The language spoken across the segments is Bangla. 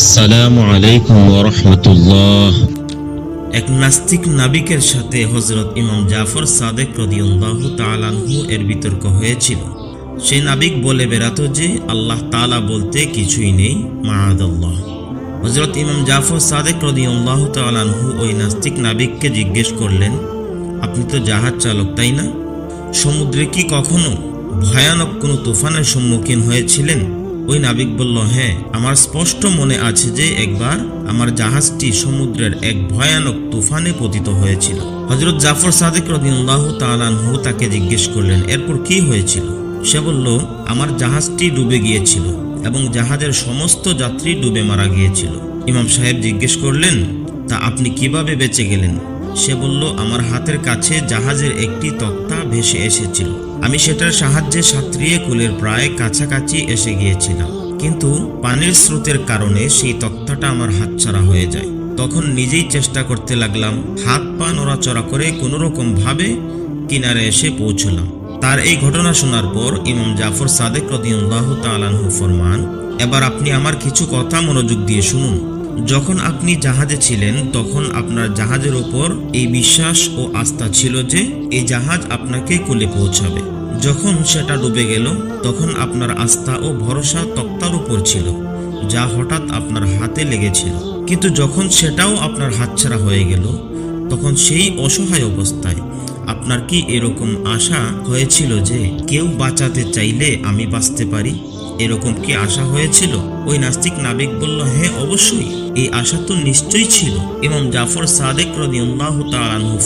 আসসালামু আলাইকুম ওরহমতুল্লাহ এক নাস্তিক নাবিকের সাথে হজরত ইমাম জাফর সাদেক রদিউল্লাহ তালানহু এর বিতর্ক হয়েছিল। সেই নাবিক বলে বেড়াতো যে, আল্লাহ তালা বলতে কিছুই নেই মাহাদল্লাহ হজরত ইমাম জাফর সাদেক রদিউল্লাহ তালানহু ওই নাস্তিক নাবিককে জিজ্ঞেস করলেন, আপনি তো জাহাজ চালক, তাই না? সমুদ্রে কি কখনো ভয়ানক কোনো তুফানের সম্মুখীন হয়েছিলেন? ওই নাবিক বলল হ্যাঁ আমার স্পষ্ট মনে আছে যে একবার আমার জাহাজটি সমুদ্রের এক ভয়ানক তুফানে পতিত হয়েছিল। হজরত জাফর সাদেক রদিউল্লাহ তালানহু তাকে জিজ্ঞেস করলেন, এরপর কি হয়েছিল? সে বলল, আমার জাহাজটি ডুবে গিয়েছিল এবং জাহাজের সমস্ত যাত্রী ডুবে মারা গিয়েছিল। ইমাম সাহেব জিজ্ঞেস করলেন, তা আপনি কীভাবে বেঁচে গেলেন? সে বলল, আমার হাতের কাছে জাহাজের একটি তক্তা ভেসে এসেছিল। আমি সেটার সাহায্যে সাঁতরিয়ে কুলের প্রায় কাছাকাছি এসে গিয়েছিলাম। কিন্তু পানির স্রোতের কারণে সেই তক্তাটা আমার হাতছাড়া হয়ে যায়। তখন নিজেই চেষ্টা করতে লাগলাম, হাত পা নড়াচড়া করে কোনো রকম ভাবে কিনারে এসে পৌঁছলাম। তার এই ঘটনা শোনার পর ইমাম জাফর সাদেক রদিউল্লাহ তালানহু ফরমান, এবার আপনি আমার কিছু কথা মনোযোগ দিয়ে শুনুন। যখন আপনি জাহাজে ছিলেন, তখন আপনার জাহাজের ওপর এই বিশ্বাস ও আস্থা ছিল যে এই জাহাজ আপনাকে কুলে পৌঁছাবে। যখন সেটা ডুবে গেল, তখন আপনার আস্থা ও ভরসা তক্তার উপর ছিল, যা হঠাৎ আপনার হাতে লেগেছিল। কিন্তু যখন সেটাও আপনার হাতছাড়া হয়ে গেল, তখন সেই অসহায় অবস্থায় আপনার কি এরকম আশা হয়েছিল যে কেউ বাঁচাতে চাইলে আমি বাঁচতে পারি? এরকম কি আশা হয়েছিল? ওই নাস্তিক নাবিক বলল হ্যাঁ অবশ্যই। এই আশা তো নিশ্চয়ই ছিল। এবং জাফর সাদেক রদিউল্লাহ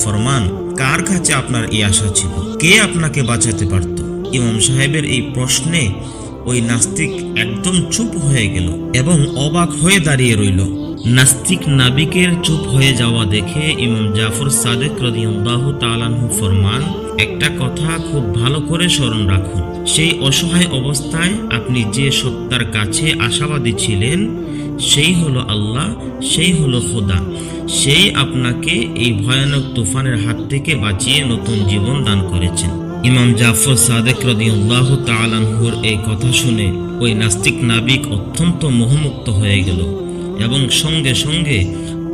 ফরমান, কার কাছে আপনার এই আশা ছিল? কে আপনাকে বাঁচাতে পারত? ইমাম সাহেবের এই প্রশ্নে ওই নাস্তিক একদম চুপ হয়ে গেল এবং অবাক হয়ে দাঁড়িয়ে রইল। নাস্তিক নাবিকের চুপ হয়ে যাওয়া দেখে ইমাম জাফর সাদেক রদিউল্লাহ তালানহু ফরমান, একটা কথা খুব ভালো করে স্মরণ রাখুন। সেই অসহায় অবস্থায় আপনি যে সত্তার কাছে আশাবাদী ছিলেন, সেই হলো আল্লাহ, সেই হলো খোদা। সেই আপনাকে এই ভয়ানক তুফানের হাত থেকে বাঁচিয়ে নতুন জীবন দান করেছেন। ইমাম জাফর সাদেক রদিউল্লাহ তালানহুর এই কথা শুনে ওই নাস্তিক নাবিক অত্যন্ত মোহমুক্ত হয়ে গেল এবং সঙ্গে সঙ্গে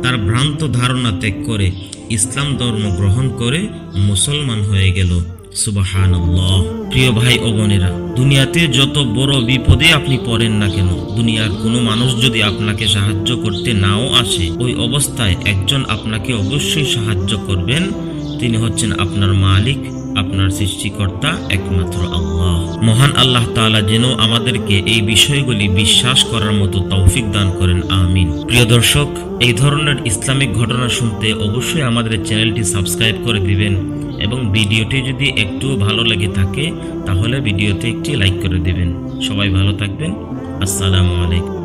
তার ভ্রান্ত ধারণা ত্যাগ করে ইসলাম ধর্ম গ্রহণ করে মুসলমান হয়ে গেল। সুবাহান প্রিয় ভাই ও বোনেরা, দুনিয়াতে যত বড় বিপদে আপনি পড়েন না কেন, দুনিয়ার কোনো মানুষ যদি আপনাকে সাহায্য করতে নাও আসে, ওই অবস্থায় একজন আপনাকে অবশ্যই সাহায্য করবেন। তিনি হচ্ছেন আপনার মালিক, আপনার সৃষ্টিকর্তা, একমাত্র আল্লাহ। মহান আল্লাহ তাআলা যেন আমাদেরকে এই বিষয়গুলি বিশ্বাস করার মতো তৌফিক দান করেন, আমিন। প্রিয় দর্শক, এই ধরনের ইসলামিক ঘটনা শুনতে অবশ্যই আমাদের চ্যানেলটি সাবস্ক্রাইব করে দিবেন। এবং ভিডিওটি যদি একটু ভালো লেগে থাকে, তাহলে ভিডিওতে একটি লাইক করে দেবেন। সবাই ভালো থাকবেন। আসসালামু আলাইকুম।